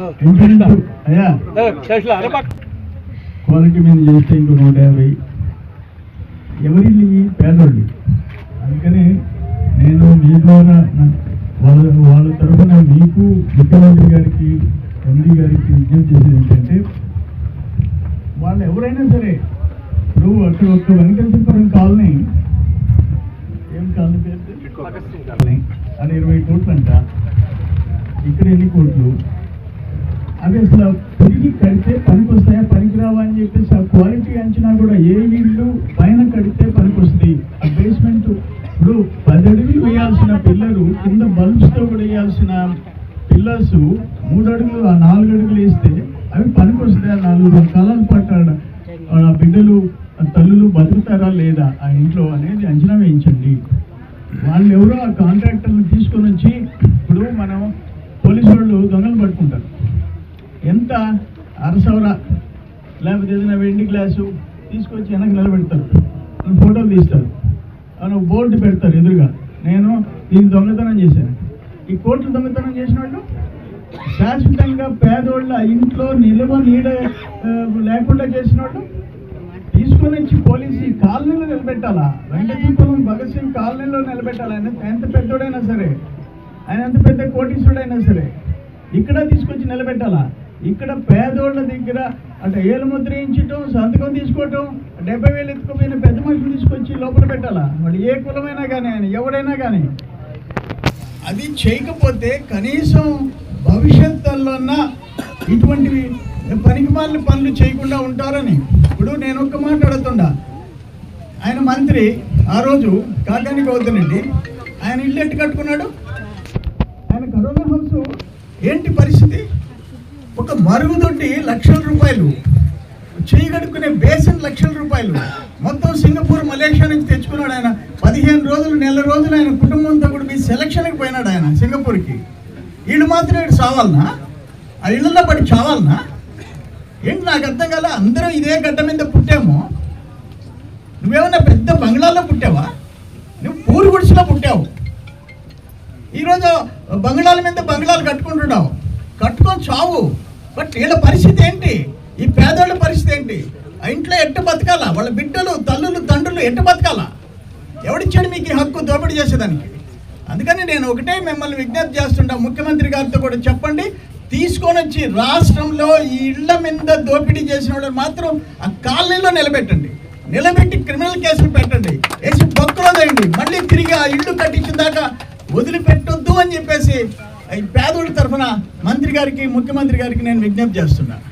అయ్యా. క్వాలిటీ మీద చేస్తే ఇంకో నూట యాభై. ఎవరి పేదోళ్ళు అందుకని నేను మీ ద్వారా వాళ్ళ వాళ్ళ తరఫున మీకు ముఖ్యమంత్రి గారికి ఎండి గారికి విజ్ఞప్తి చేసేది ఏంటంటే వాళ్ళు ఎవరైనా సరే ఇప్పుడు అక్కడ ఒక్క వెంకటేశ్వరం కాలనీ ఏం కాలనీ పేరు? కాలనీ అది ఇరవై కోట్లు అంట ఇక్కడ ఎన్ని కోట్లు? అవి అసలు తిరిగి కడితే పనికి వస్తాయా పనికి రావా అని చెప్పేసి ఆ క్వాలిటీ అంచనా కూడా ఏ ఇల్లు పైన కడితే పనికి వస్తుంది ఆ బేస్మెంట్ ఇప్పుడు పది అడుగులు వేయాల్సిన పిల్లలు కింద బల్బ్స్తో కూడా వేయాల్సిన పిల్లర్స్ మూడు అడుగులు ఆ నాలుగు అడుగులు వేస్తే అవి పనికి వస్తాయా నాలుగు కాలాలు పట్టాడు? ఆ బిడ్డలు తల్లులు బతుకుతారా లేదా? ఆ ఇంట్లో అనేది అంచనా వేయించండి. వాళ్ళు ఎవరో ఆ కాంట్రాక్టర్ని తీసుకొని వచ్చి ఇప్పుడు మనం పోలీసు వాళ్ళు దొంగలు పట్టుకుంటారు. ఎంత అరసవర లేకపోతే ఏదైనా వెండి గ్లాసు తీసుకొచ్చి వెనక్కి నిలబెడతారు. ఫోటోలు తీస్తారు. అని బోర్డు పెడతారు ఎదురుగా. నేను దీన్ని దొంగతనం చేశాను. ఈ కోట్లు దొంగతనం చేసిన వాళ్ళు శాశ్వతంగా పేదోళ్ళ ఇంట్లో నిల్వ నీడ లేకుండా చేసిన వాళ్ళు తీసుకొని పోలీసు కాలనీలో నిలబెట్టాలా? వెంకటేశ్వరం భగత్ సింగ్ కాలనీలో నిలబెట్టాలా? ఆయన ఎంత పెద్దోడైనా సరే ఆయన ఎంత పెద్ద కోటీశ్వరుడైనా సరే ఇక్కడ తీసుకొచ్చి నిలబెట్టాలా? ఇక్కడ పేదోళ్ళ దగ్గర అంటే ఏలు ముద్రించటం సంతకం తీసుకోవటం డెబ్బై వేలు ఎత్తుకుపోయిన పెద్ద మనుషులు తీసుకొచ్చి లోపల పెట్టాలా? వాళ్ళు ఏ కులమైనా కానీ అని ఎవడైనా కానీ. అది చేయకపోతే కనీసం భవిష్యత్తులోన ఇటువంటివి పనికి మాలిన పనులు చేయకుండా ఉంటారని. ఇప్పుడు నేను ఒక్క మాట అడుగుతుండా ఆయన మంత్రి ఆ రోజు కాకానికి అవుతానండి ఆయన ఇల్లు ఎట్టు కట్టుకున్నాడు? ఆయన కరోనా హౌస్ ఏంటి పరిస్థితి? ఒక మరుగుదొడ్డి లక్షల రూపాయలు చేయగడుకునే బేసిన్ లక్షల రూపాయలు. మొత్తం సింగపూర్ మలేషియా నుంచి తెచ్చుకున్నాడు ఆయన. పదిహేను రోజులు నెల రోజులు ఆయన కుటుంబంతో కూడా మీ సెలక్షన్కి పోయినాడు ఆయన సింగపూర్కి. వీళ్ళు మాత్రం ఇటు చావాలనా? ఆ ఇళ్ళల్లో పడి చావాలనా? ఏంటి నాకు అర్థం కాల అందరం ఇదే గడ్డ మీద పుట్టాము. నువ్వేమన్నా పెద్ద బంగ్లాలో పుట్టావా? నువ్వు పూరి గుడిసెలో పుట్టావు. ఈరోజు బంగ్లాల మీద బంగ్లాలు కట్టుకుంటున్నావు. కట్టుకొని చావు. బట్ వీళ్ళ పరిస్థితి ఏంటి? ఈ పేదోళ్ళ పరిస్థితి ఏంటి? ఆ ఇంట్లో ఎట్ట బతకాలా? వాళ్ళ బిడ్డలు తల్లులు తండ్రులు ఎట్ట బతకాలా? ఎవడిచ్చాడు మీకు ఈ హక్కు దోపిడీ చేసేదానికి? అందుకని నేను ఒకటే మిమ్మల్ని విజ్ఞప్తి చేస్తుంటా. ముఖ్యమంత్రి గారితో కూడా చెప్పండి. తీసుకొని వచ్చి రాష్ట్రంలో ఈ ఇళ్ళ మీద దోపిడీ చేసిన వాళ్ళని మాత్రం ఆ కాలనీలో నిలబెట్టండి. నిలబెట్టి క్రిమినల్ కేసులు పెట్టండి. వేసి బొక్కలోదండి మళ్ళీ తిరిగి ఆ ఇల్లు కట్టించిన దాకా వదిలిపెట్టొద్దు అని చెప్పేసి పేదోడి తరఫున మంత్రి గారికి ముఖ్యమంత్రి గారికి నేను విజ్ఞప్తి చేస్తున్నాను